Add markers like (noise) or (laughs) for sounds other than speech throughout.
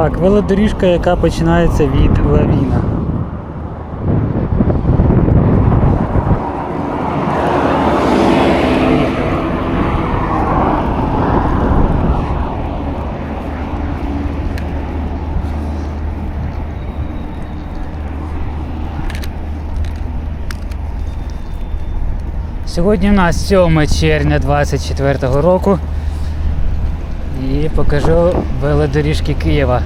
Так, велодоріжка, яка починається від лавіна. Сьогодні у нас 7 червня 24 року. І покажу велодоріжки Києва.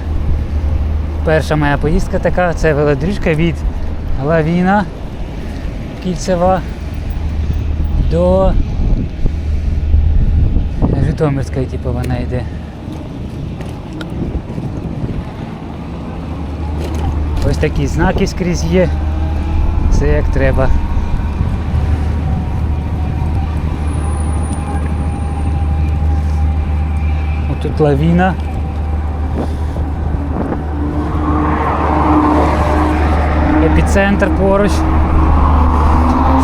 Перша моя поїздка така, це велодоріжка від Лавіна Кільцева до Житомирської, типу, вона йде. Ось такі знаки скрізь є. Все як треба. Тут лавіна. Епіцентр поруч.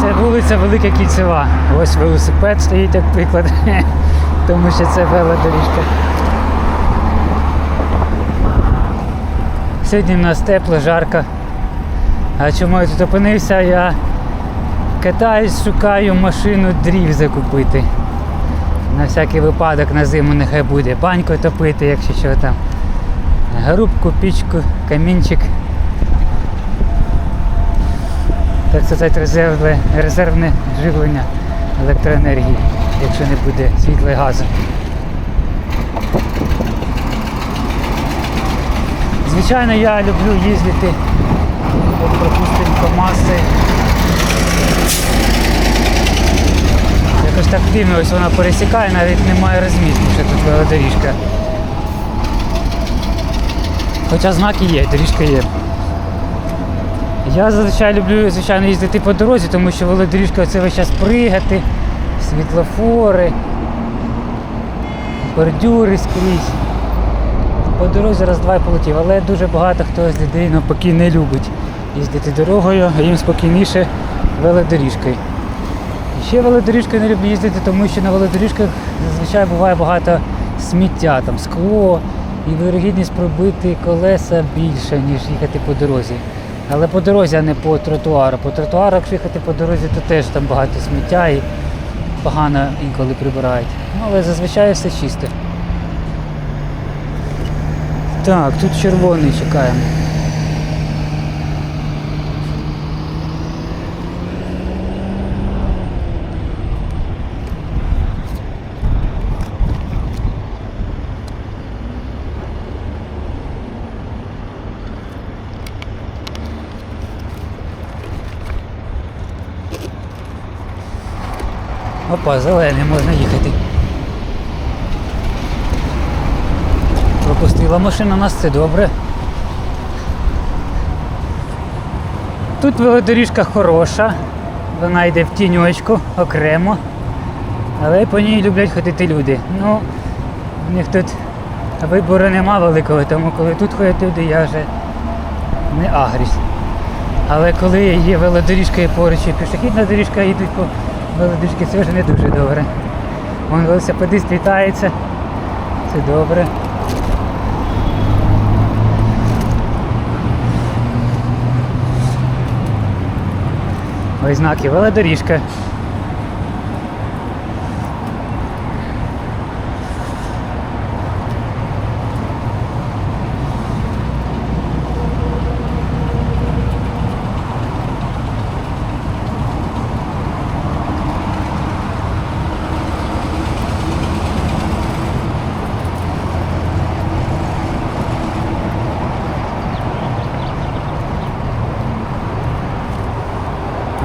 Це вулиця Велика Кільцева. Ось велосипед стоїть як приклад, (laughs) тому що це велодоріжка. Сьогодні в нас тепло, жарко. А чому я тут опинився? Я катаюсь, шукаю машину дрів закупити. На всякий випадок на зиму нехай буде баньку топити, якщо що там. Грубку, пічку, камінчик. Так сказати, резервне, резервне живлення електроенергії, якщо не буде світла і газу. Звичайно, я люблю їздити, от, пропустимо маси. Якось так дивно, ось вона пересікає, навіть немає розмітки, що тут велодоріжка. Хоча знаки є, доріжка є. Я зазвичай люблю, звичайно, їздити по дорозі, тому що велодоріжка це весь час пригати, світлофори, бордюри скрізь. По дорозі раз-два і полетів, але дуже багато хто з людей навпаки не любить їздити дорогою, а їм спокійніше велодоріжкою. Ще велодоріжкою не люблю їздити, тому що на велодоріжках зазвичай буває багато сміття, там скло і вирогідність пробити колеса більше, ніж їхати по дорозі. Але по дорозі, а не по тротуару. По тротуару, якщо їхати по дорозі, то теж там багато сміття і погано інколи прибирають. Ну, але зазвичай все чисто. Так, тут червоний чекаємо. Опа, зелений, можна їхати. Пропустила машина нас, це добре. Тут велодоріжка хороша, вона йде в тіньочку окремо, але по ній люблять ходити люди. Ну, в них тут вибору нема великого, тому коли тут ходять люди, я вже не агрюсь. Але коли є велодоріжка і поруч і пішохідна доріжка, йдуть по велодоріжці, це вже не дуже добре. Вон велосипедист вітається, це добре. Ось знаки велодоріжка.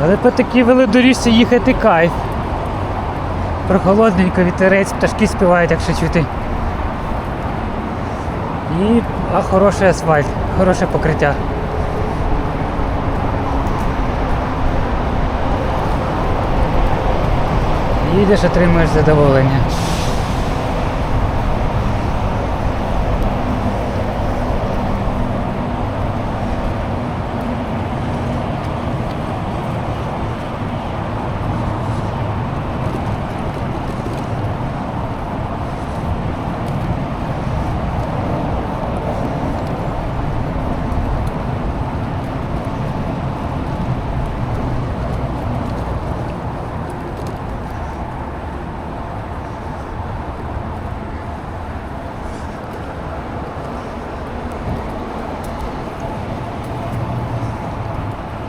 Але по такій велодоріжці їхати кайф. Прохолодненько, вітерець, пташки співають, якщо чути. І а хороший асфальт, хороше покриття. Їдеш, отримуєш задоволення.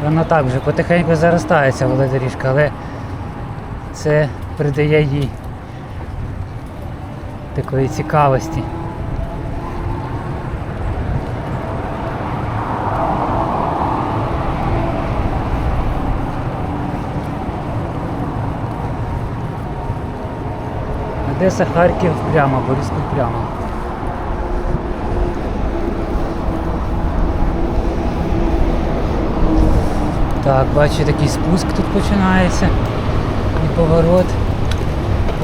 Воно так вже потихеньку заростається велодоріжка, але це придає їй такої цікавості. Одеса, Харків прямо, Бориспіль прямо. Так, бачу такий спуск тут починається. І поворот.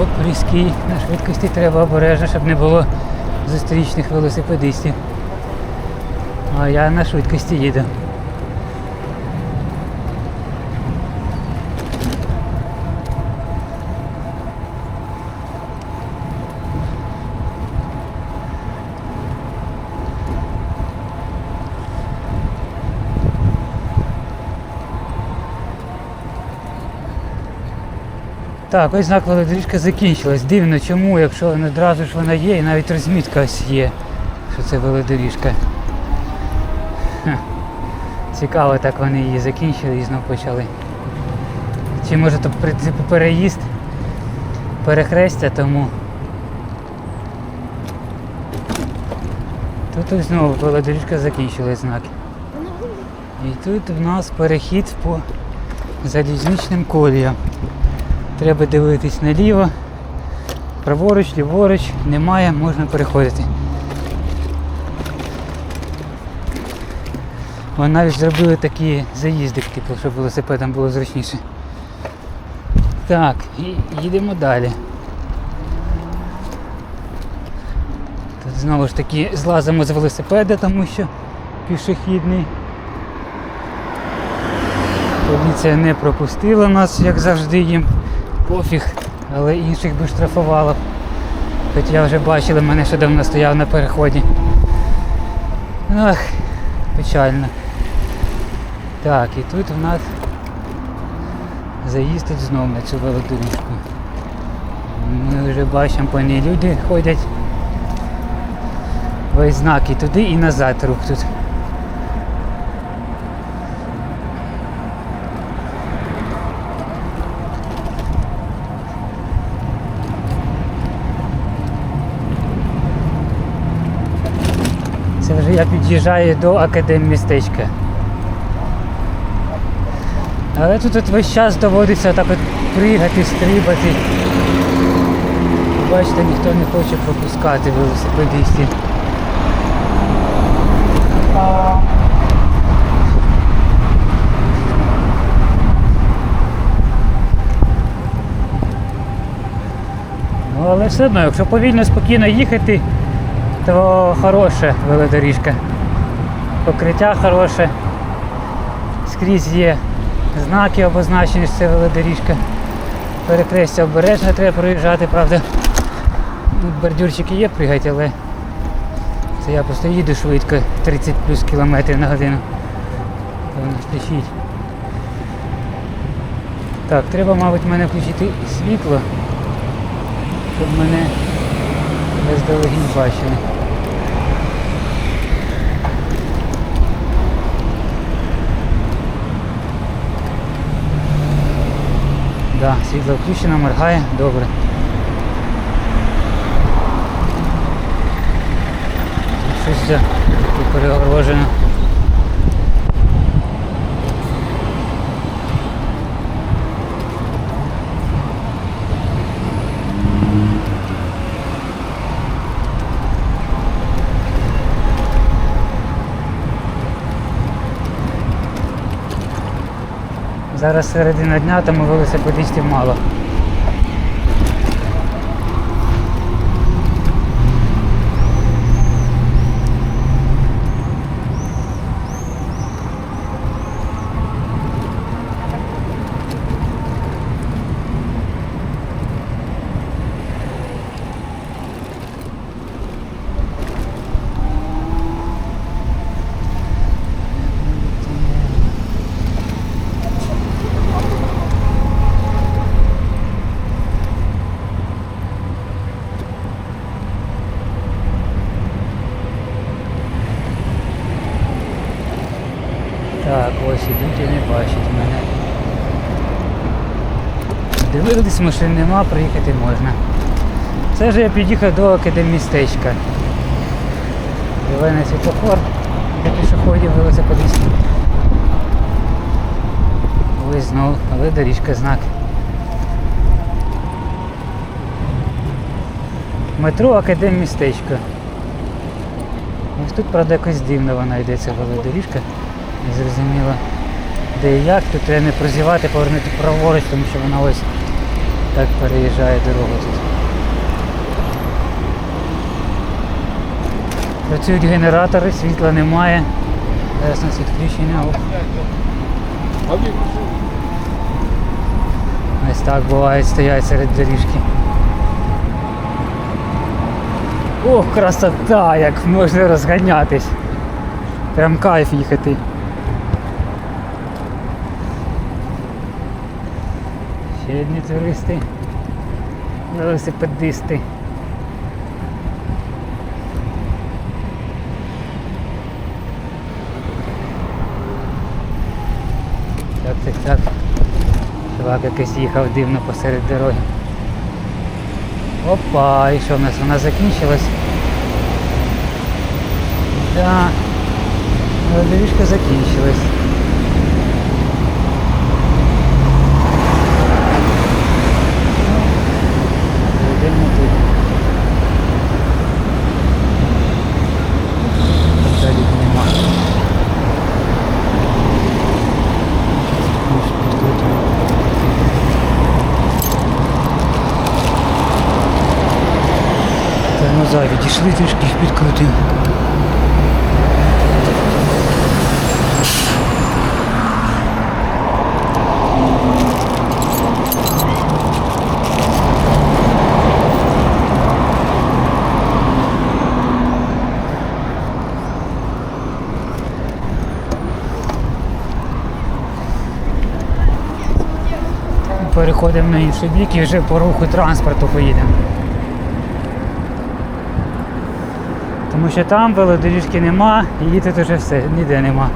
Оп, різкий. На швидкості треба обережно, щоб не було зустрічних велосипедистів. А я на швидкості їду. Так, ось знак велодоріжка закінчилась. Дивно, чому, якщо не одразу ж вона є, і навіть розмітка ось є, що це велодоріжка. Хе. Цікаво, так вони її закінчили і знову почали. Чи може то типу переїзд, перехрестя, тому. Тут ось знову велодоріжка закінчилась знаки. І тут в нас перехід по залізничним коліям. Треба дивитись наліво, праворуч, ліворуч, немає, можна переходити. Вони навіть зробили такі заїзди, типу, щоб велосипедам було зручніше. Так, і їдемо далі. Тут знову ж таки злазимо з велосипеда, тому що пішохідний. Поліція не пропустила нас, як завжди їм пофіг, але інших би штрафувала. б. Хоча вже бачили, мене ще давно стояв на переході. Ах, печально. Так, і тут у нас заїзд тут знов на цю велодоріжку. Ми вже бачимо, по ній люди ходять. Весь знак і туди, і назад рух тут. Я під'їжджаю до академмістечка. Але тут от весь час доводиться так от пригати, стрибати. Бачите, ніхто не хоче пропускати велосипедистів. Ну, але все одно, якщо повільно спокійно їхати, то хороша велодоріжка. Покриття хороше. Скрізь є знаки обозначені, що це велодоріжка. Перекрестя обережно треба проїжджати, правда. Тут бордюрчики є пригать, але це я просто їду швидко, 30 плюс кілометрів на годину. Воно спішить. Так, треба, мабуть, мене включити світло, щоб мене бездалегідь бачили. Да, світло включено, моргає, добре. Тут щось тут перегорожено. Зараз середина дня, тому велосипедистів мало. Подивились, машин нема, проїхати можна. Це вже я під'їхав до академмістечка. Зелений світлофор для пішоходів, велосипедистів. Ось знову, але доріжка знак. Метро Академмістечко. Ось тут, правда, якось дивно вона йде ця велодоріжка. Не зрозуміло де і як. Тут треба не прозівати, повернути праворуч, тому що вона ось так переїжджає дорогу тут. Працюють генератори, світла немає. Зараз у нас відключення. Ось так буває, стоять серед доріжки. Ох, красота, як можна розганятись. Прям кайф їхати. Ще одні туристи, велосипедисти. Так, так, так. Чувак якийсь їхав дивно посеред дороги. Опа, і що в нас? Вона закінчилась? Да. Але доріжка закінчилась. Йдемо тут. Далі нема. Ось підкрутимо. Тормоза відійшли трішки їх підкрутимо. Переходимо на інший бік і вже по руху транспорту поїдемо. Тому що там велодоріжки нема, і тут вже все, ніде нема.